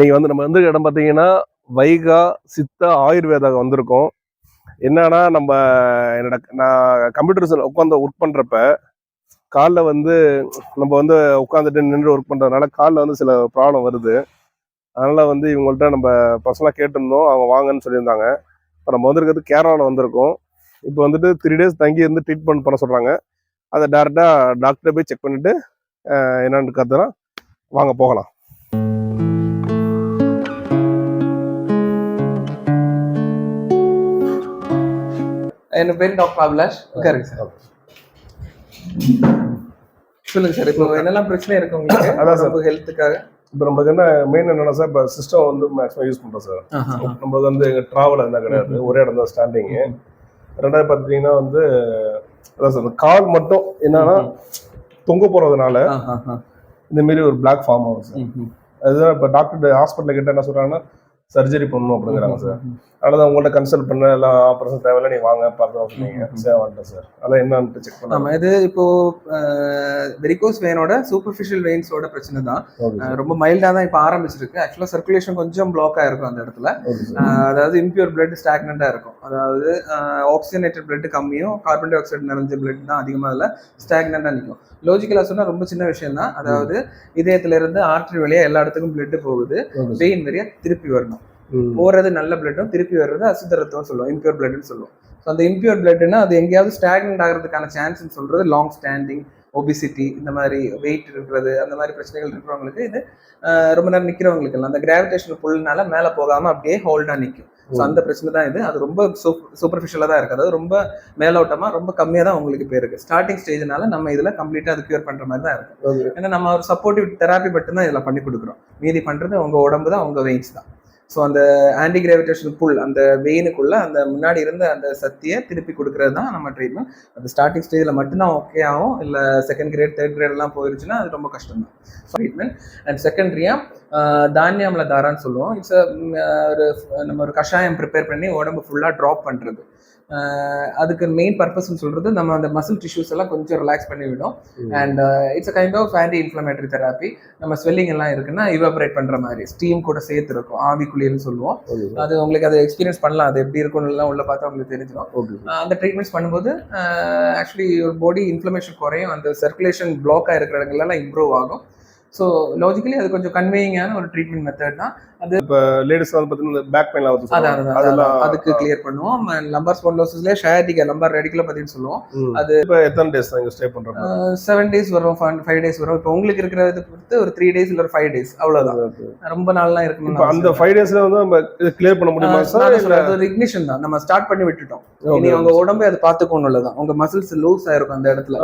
இன்னைக்கு வந்து நம்ம வந்து இடம் பார்த்தீங்கன்னா வைகா சித்தா ஆயுர்வேதா வந்திருக்கோம். என்னன்னா நம்ம என்னோட நான் கம்ப்யூட்டர் உட்காந்து ஒர்க் பண்றப்ப காலில் வந்து நம்ம வந்து உட்காந்துட்டு நின்று ஒர்க் பண்றதுனால காலில் வந்து சில ப்ராப்ளம் வருது. அதனால வந்து இவங்கள்ட்ட நம்ம பர்சனலாக கேட்டிருந்தோம். அவங்க வாங்கன்னு சொல்லியிருந்தாங்க. இப்போ நம்ம வந்திருக்கிறது கேரளாவில் வந்திருக்கோம். இப்போ வந்துட்டு த்ரீ டேஸ் தங்கி இருந்து ட்ரீட்மெண்ட் பண்ண சொல்கிறாங்க அதை டேரெக்டாக டாக்டரை போய் செக் பண்ணிவிட்டு என்னென்னு என்னன்னு கற்றுனா வாங்க போகலாம். என் பேர்? டாக்டர் அபிலாஷ். உட்காருங்க சார். சொல்லுங்க சார் இப்போ என்னெல்லாம் பிரச்சனை இருக்கு உங்களுக்கு? அதான் சார். ஹெல்த்துக்காக இப்போ நம்மளுக்கு என்ன மெயின் என்னன்னா சார் இப்போ சிஸ்டம் வந்து மேக்ஸிமம் யூஸ் பண்ணுறோம் சார். நம்மளுக்கு வந்து எங்கள் ட்ராவல் இருந்தால் கிடையாது. ஒரே இடம் தான் ஸ்டாண்டிங்கு ரெண்டாவது பார்த்தீங்கன்னா வந்து அதான் சார் கால் மட்டும் என்னன்னா தொங்க போகிறதுனால இந்த மாதிரி ஒரு பிளாக் ஃபார்ம் ஆகும் சார். அதுதான் இப்போ டாக்டர் ஹாஸ்பிட்டலில் கிட்ட என்ன சொல்கிறாங்கன்னா சர்ஜரி பண்ணணும் அப்படிங்கிறாங்க சார். அதனால தான் உங்கள்ட்ட கன்சல்ட் பண்ண எல்லாம் ஆப்ரேஷன் தேவையில்ல நீ வாங்க பார்க்கலாம் சொன்னீங்க. சரி வந்துட்டேன் சார். அதான் என்னன்ட்டு செக் பண்ணலாம். இது இப்போ வெரிகோஸ் வெயினோட சூப்பர்ஃபிஷியல் வெயின்ஸோட பிரச்சனை தான். ரொம்ப மைல்டா தான் இப்போ ஆரம்பிச்சிருக்கு. ஆக்சுவலா சர்க்குலேஷன் கொஞ்சம் பிளாக் ஆயிருக்கும் அந்த இடத்துல. அதாவது இம்பியூர் பிளட் ஸ்டாக்னண்டா இருக்கும். அதாவது ஆக்சிஜனேட்டட் பிளட் கம்மியும் கார்பன் டை ஆக்சைடு நிறைஞ்ச பிளட் தான் அதிகமாக இல்லை ஸ்டாக்னண்டா நிற்கும் லாஜிக்கலா சொன்னா ரொம்ப சின்ன விஷயம் தான். அதாவது இதயத்துல இருந்து ஆர்டரி வழியா எல்லா இடத்துக்கும் பிளட் போகுது. வெயின் வழியா திருப்பி வரணும். போறது நல்ல பிளட்டும் திருப்பி வர்றது அசுத்த ரத்தம் சொல்லுவோம் இம்பியூர் பிளட்னு சொல்லுவோம். ஸோ அந்த இம்பியூர் பிளட்னா அது எங்கேயாவது ஸ்டாக்னண்ட் ஆகிறதுக்கான சான்ஸ்னு சொல்றது லாங் ஸ்டாண்டிங் ஒபிசிட்டி இந்த மாதிரி வெயிட் இருக்கிறது அந்த மாதிரி பிரச்சனைகள் இருக்கிறவங்களுக்கு இது ரொம்ப நேரம் நிற்கிறவங்களுக்கு எல்லாம். அந்த கிராவிடேஷன் புல்னால மேலே போகாம அப்படியே ஹோல்டா நிற்கும் ஸோ அந்த பிரச்சனை தான் இது. அது ரொம்ப சூப்பர்ஃபிஷியலாக தான் இருக்குது அதாவது ரொம்ப மேலோட்டமா ரொம்ப கம்மியாக தான் உங்களுக்கு போயிருக்கு. ஸ்டார்டிங் ஸ்டேஜ்னால நம்ம இதில் கம்ப்ளீட்டாக அது கியூர் பண்ற மாதிரி தான் இருக்கும் ஏன்னா நம்ம ஒரு சப்போர்ட்டிவ் தெராப்பி மட்டும் தான் இதில் பண்ணி கொடுக்குறோம். மீதி பண்றது உங்க உடம்பு தான் உங்க வெயின்ஸ் தான். ஸோ அந்த ஆன்டி கிராவிடேஷன் புல் அந்த வெயினுக்குள்ள அந்த முன்னாடி இருந்த அந்த சக்தியை திருப்பி கொடுக்கறது தான் நம்ம ட்ரீட்மெண்ட் அந்த ஸ்டார்டிங் ஸ்டேஜில் மட்டும்தான் ஓகே ஆகும். இல்லை செகண்ட் கிரேட் தேர்ட் கிரேட்லாம் போயிருச்சுன்னா அது ரொம்ப கஷ்டம் தான் ட்ரீட்மெண்ட் அண்ட் செகண்டரியா தானியாமில் தாரான்னு சொல்லுவோம். இட்ஸ் ஒரு நம்ம ஒரு கஷாயம் ப்ரிப்பேர் பண்ணி உடம்பு ஃபுல்லாக ட்ராப் பண்ணுறது அதுக்கு மெயின் பர்பஸ்ன்னு சொல்றது நம்ம அந்த மசில் டிஷ்யூஸ் எல்லாம் கொஞ்சம் ரிலாக்ஸ் பண்ணி விடும். And it's a kind of anti inflammatory therapy நம்ம ஸ்வெல்லிங் எல்லாம் இருக்குன்னா இவாபரேட் பண்ற மாதிரி ஸ்டீம் கூட சேர்த்து இருக்கும் ஆவி குளியல்னு சொல்லுவோம் அது உங்களுக்கு அதை எக்ஸ்பீரியன்ஸ் பண்ணலாம். அது எப்படி இருக்கும்னு எல்லாம் உள்ள பார்த்தா உங்களுக்கு தெரிஞ்சிடும். அந்த ட்ரீட்மெண்ட்ஸ் பண்ணும்போது ஆக்சுவலி ஒரு பாடி இன்ஃப்ளமேஷன் குறையும். அந்த சர்க்குலேஷன் பிளாக் ஆகிருக்கிற இடங்கள்லாம் இம்ப்ரூவ் ஆகும். ஸோ லாஜிக்கலி அது கொஞ்சம் கன்வேயிங்கான ஒரு ட்ரீட்மெண்ட் மெத்தட் தான். லேடிஸ் வந்து பார்த்தீங்கன்னா பேக் பெயின் ஆகுது அதான் அதுக்கு கிளியர் பண்ணுவோம். லம்பர் ஸ்பாண்டோசிஸ்ல ஷயாட்டிகா லம்பர் ரெடிகுலர் பத்தின்னு சொல்லுவோம். அது இப்போ எத்தனை டேஸ் தான் ஸ்டே பண்ணுறோம் செவன் டேஸ் வரும் ஃபைவ் டேஸ் வரும். இப்போ உங்களுக்கு இருக்கிறத பொறுத்து ஒரு த்ரீ டேஸ் இல்லை ஒரு ஃபைவ் டேஸ் அவ்வளவுதான். ரொம்ப நாள்லாம் இப்போ இருக்கணும் அந்த ஃபைவ் டேஸ்ல வந்து நம்ம இது கிளியர் பண்ண முடியுமா சார் அது ஒரு இக்னிஷன் தான். நம்ம ஸ்டார்ட் பண்ணி விட்டுட்டோம். இனி உங்க உடம்பு அது பாத்துக்கணும் உள்ளதான் உங்க மசில்ஸ் லூஸ் ஆயிருக்கும் அந்த இடத்துல.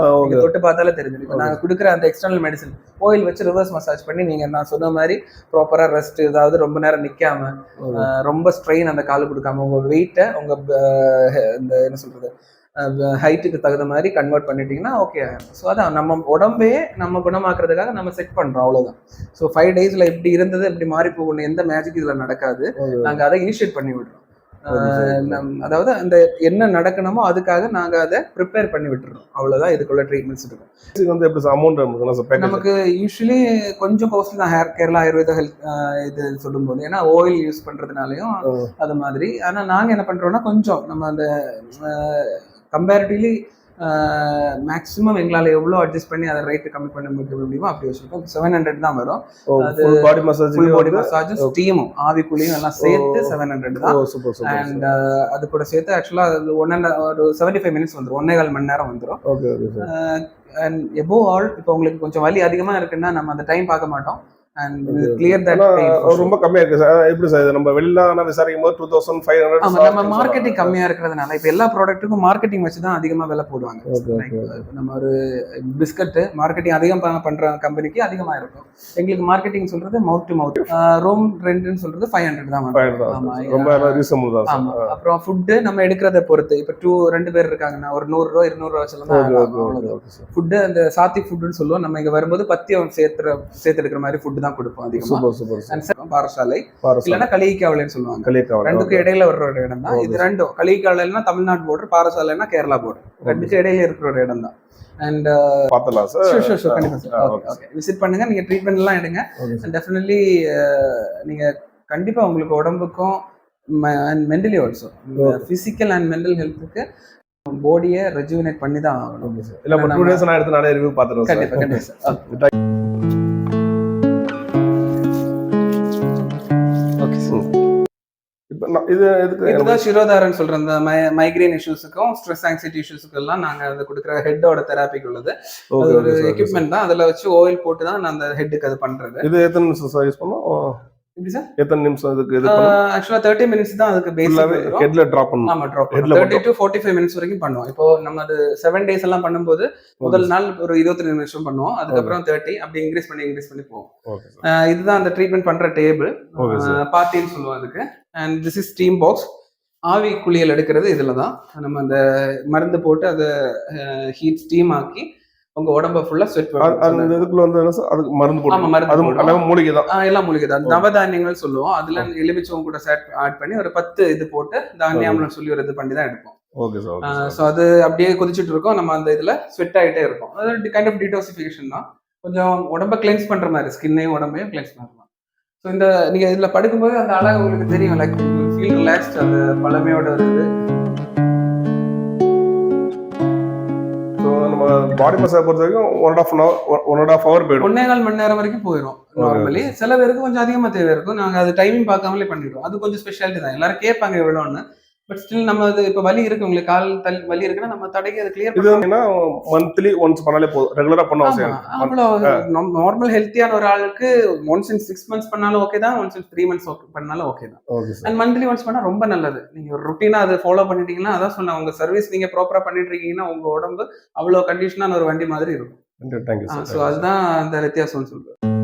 தொட்டு பார்த்தாலே தெரிஞ்சிடும். இப்போ Okay. நாங்க கொடுக்குற அந்த எக்ஸ்டர்னல் மெடிசன் ஆயில் வச்சு ரிவர்ஸ் மசாஜ் பண்ணி நீங்க நான் சொன்ன மாதிரி ப்ராப்பரா ரெஸ்ட் ஏதாவது ரொம்ப நேரம் நிக்காம ரொம்ப ஸ்ட்ரெயின் அந்த காலு கொடுக்காம உங்க வெயிட்டை உங்க இந்த என்ன சொல்றது ஹைட்டுக்கு தகுந்த மாதிரி கன்வெர்ட் பண்ணிட்டீங்கன்னா ஓகே ஸோ அதான் நம்ம உடம்பே நம்ம குணமாக்குறதுக்காக நம்ம செட் பண்றோம் அவ்வளவுதான். ஸோ ஃபைவ் டேஸ்ல எப்படி இருந்தது எப்படி மாறி போகணும் எந்த மேஜிக் இதுல நடக்காது. நாங்க அதை இனிஷியேட் பண்ணி விடுறோம். அதாவது அந்த என்ன நடக்கணுமோ அதுக்காக நாங்க அதை ப்ரிப்பேர் பண்ணி விட்டுறோம் அவ்வளவுதான் இதுக்குள்ள ட்ரீட்மெண்ட்ஸ் இருக்கும். இதுக்கு வந்து எப்படி அமௌண்ட் நமக்கு நமக்கு யூஸ்வலி கொஞ்சம் காஸ்ட்லி தான். ஹேர் கேரளா ஆயுர்வேத ஹெல்த் இது சொல்லும்போது. ஏன்னா ஆயில் யூஸ் பண்றதுனாலையும் அது மாதிரி. ஆனா நாங்க என்ன பண்றோம்னா கொஞ்சம் நம்ம அந்த கம்பேரிட்டிவ்லி மேக்ஸிமம் எங்களால் எவ்வளோ அட்ஜஸ்ட் பண்ணி அதை ரேட்டு கம்மி பண்ண முடியுமோ அப்படி வச்சிருக்கோம் செவன் ஹண்ட்ரட் தான் வரும். அது பாடி மசாஜ் ஃபுல் பாடி மசாஜும் ஸ்டீமும் ஆவி குழியும் எல்லாம் சேர்த்து செவன் ஹண்ட்ரட் தான். அண்ட் அது கூட சேர்த்து ஆக்சுவலாக அது ஒன் அண்ட் ஒரு செவன்டி ஃபைவ் மினிட்ஸ் வந்துடும் ஒன்னே கால் மணி நேரம் வந்துடும் ஓகே அண்ட் எபோ ஆல் இப்போ உங்களுக்கு கொஞ்சம் வலி அதிகமாக இருக்குன்னா நம்ம அந்த டைம் பார்க்க மாட்டோம். ரொம்ப கம்மியா இருக்கு சார். எப்படி சார் நம்ம வெளியில விசாரிக்கும் போது டூ தௌசண்ட் ஃபைவ் ஆமா நம்ம மார்க்கெட்டிங் கம்மியா இருக்கிறதுனால இப்போ எல்லா ப்ராடக்ட்டுக்கும் மார்க்கெட்டிங் வச்சு தான் அதிகமா விலை போடுவாங்க. நம்ம ஒரு பிஸ்கட் மார்க்கெட்டிங் அதிகம் பண்ற கம்பெனிக்கு அதிகமா இருக்கும். எங்களுக்கு மார்க்கெட்டிங் சொல்றது மவுத் டு மவுத் ரூம் ரெண்ட்னு சொல்றது ஃபைவ் ஹண்ட்ரட் தான் ரொம்ப ரீசனபிள் தான் அப்புறம் ஃபுட்டு நம்ம எடுக்கிறத பொறுத்து இப்போ டூ ரெண்டு பேர் இருக்காங்கன்னா ஒரு நூறு ரூபா இருநூறு ரூபா வச்சுலாம் ஓகே தான் ஓகே ஓகே அவ்வளவுதான். ஓகே சார் ஃபுட்டு அந்த சாத்தி ஃபுட்டுன்னு சொல்லுவோம். நம்ம இங்க வரும்போது பத்தியம் சேர்த்துற சேர்த்து எடுக்கிற மாதிரி ஃபுட்டு தான் கொடுப்போம் அதிகமா. Super super And second Parassala இல்லைன்னா களிக்காவலைன்னு சொல்லுவாங்க. கலியக்காவல் ரெண்டுக்கும் இடையில வர்ற ஒரு இடம் தான் இது ரெண்டும். களிக்காவலைன்னா தமிழ்நாடு போர்டர் பாரசாலைன்னா கேரளா போர்டர் ரெண்டுக்கும் இடையில இருக்கிற ஒரு இடம் தான் அண்ட் பார்த்தலாம் சார் ஷூர் ஷூர் ஷூர் கண்டிப்பா சார் ஆ, ஓகே விசிட் பண்ணுங்க. நீங்க ட்ரீட்மெண்ட் எல்லாம் எடுங்க. டெஃபினெட்லி நீங்க கண்டிப்பா உங்களுக்கு உடம்புக்கும் and mentally also physical and mental ஹெல்த்துக்கு பாடியை ரெஜுவினேட் பண்ணி தான் ஆகணும். இல்ல டூ டேஸ் நான் எடுத்து ரிவ்யூ சார் நான் இது எதுக்கு? இதுதான் சிரோதாரன் சொல்ற அந்த மைக்ரேன் இஷ்யூஸுக்கும் ஸ்ட்ரெஸ் ஆங்ஸைட்டி இஷ்யூஸுக்கும் எல்லாம் நாங்க அது கொடுக்குற ஹெட்டோட தெராபிக்கு உள்ளது. அது ஒரு எக்யூப்மெண்ட் தான். அதுல வச்சு ஆயில் போட்டு தான் நான் அந்த ஹெட்டுக்கு அது பண்றது. இது எத்தனை நிமிஷம் சார் யூஸ் பண்ணோம்? சார் எத்தனை நிமிஷம் இது பண்ணணும்? ஆக்சுவலா தேர்ட்டி மினிட்ஸ் தான் அதுக்கு ஃபுல்லாவே பேசிக் ஹெட்ல டிராப் பண்ணணும். ஆமா drop headல thirty to forty five minutes வரைக்கும் பண்ணுவோம். இப்போ நம்ம அது செவன் டேஸ் எல்லாம் பண்ணும்போது முதல் நாள் ஒரு இருபத்தி ரெண்டு நிமிஷம் பண்ணுவோம். அதுக்கப்புறம் தேர்ட்டி அப்படி இன்க்ரீஸ் பண்ணி இன்க்ரீஸ் பண்ணி போவோம். இதுதான் அந்த ட்ரீட்மெண்ட் பண்ற டேபிள் பார்ட்டின்னு சொல்லுவோம் அதுக்கு. And this is steam box ஆவி குளியல் எடுக்கிறது இதுல தான் நம்ம அந்த மருந்து போட்டு அதை ஹீட் ஸ்டீம் ஆக்கி உங்க உடம்ப ஃபுல்லா ஸ்வெட் அந்த இதுக்குள்ள வந்து என்ன அதுக்கு மருந்து போட்டு மருந்து அது போடுவோம். மூலிகை தான். எல்லாம் மூலிகை தான். நவதானியங்கள் சொல்லுவோம். அதுல எலுமிச்சம் கூட சேர்ட் ஆட் பண்ணி ஒரு பத்து இது போட்டு தானியம்னு சொல்லி ஒரு இது பண்ணி தான் எடுப்போம். ஓகே சார் ஸோ அது அப்படியே கொதிச்சுட்டு இருக்கோம். நம்ம அந்த இதுல ஸ்வெட் ஆகிட்டே இருக்கும். அது கைண்ட் ஆஃப் டிடாசிஃபிகேஷன் தான். கொஞ்சம் உடம்ப கிளென்ஸ் பண்ற மாதிரி ஸ்கின்னையும் உடம்பையும் கிளென்ஸ் பண்ணலாம் ஸோ இந்த நீங்க இதுல படுக்கும்போது அந்த அழகு உங்களுக்கு தெரியும். லைக் ஃபீல் ரிலாக்ஸ்ட் அந்த பழமையோட ஒரு இது. ஸோ நம்ம பாடி மசாஜ் பொறுத்த வரைக்கும் one and half one and half hour போயிடும். ஒன்னே கால் மணி நேரம் வரைக்கும் போயிடும் நார்மலி சில பேருக்கு கொஞ்சம் அதிகமா தேவை இருக்கும். நாங்க அது டைமிங் பார்க்காமலே பண்ணிடுவோம் அது கொஞ்சம் ஸ்பெஷாலிட்டி தான். எல்லாரும் கேட்பாங்க எவ்வளோன்னு பட் ஸ்டில் நம்ம அது இப்போ வலி இருக்கு உங்களுக்கு கால் தல் வலி இருக்குன்னா நம்ம தடைக்கு அதை கிளியர் இது மந்த்லி ஒன்ஸ் பண்ணாலே போதும். ரெகுலரா பண்ண அவசியம். அவ்வளோ நார்மல் ஹெல்த்தியான ஒரு ஆளுக்கு ஒன்ஸ் இன் சிக்ஸ் மந்த்ஸ் பண்ணாலும் ஓகே தான் ஒன்ஸ் இன் த்ரீ மந்த்ஸ் பண்ணாலும் ஓகே தான். அண்ட் மந்த்லி ஒன்ஸ் பண்ணா ரொம்ப நல்லது. நீங்க ஒரு ருட்டீனா அதை ஃபாலோ பண்ணிட்டீங்கன்னா அதான் சொன்னேன் உங்க சர்வீஸ் நீங்க ப்ராப்பரா பண்ணிட்டு இருக்கீங்கன்னா உங்க உடம்பு அவ்வளோ கண்டிஷனான ஒரு வண்டி மாதிரி இருக்கும். ஸோ அதுதான் அந்த வித்தியாசம்னு சொல்றேன்.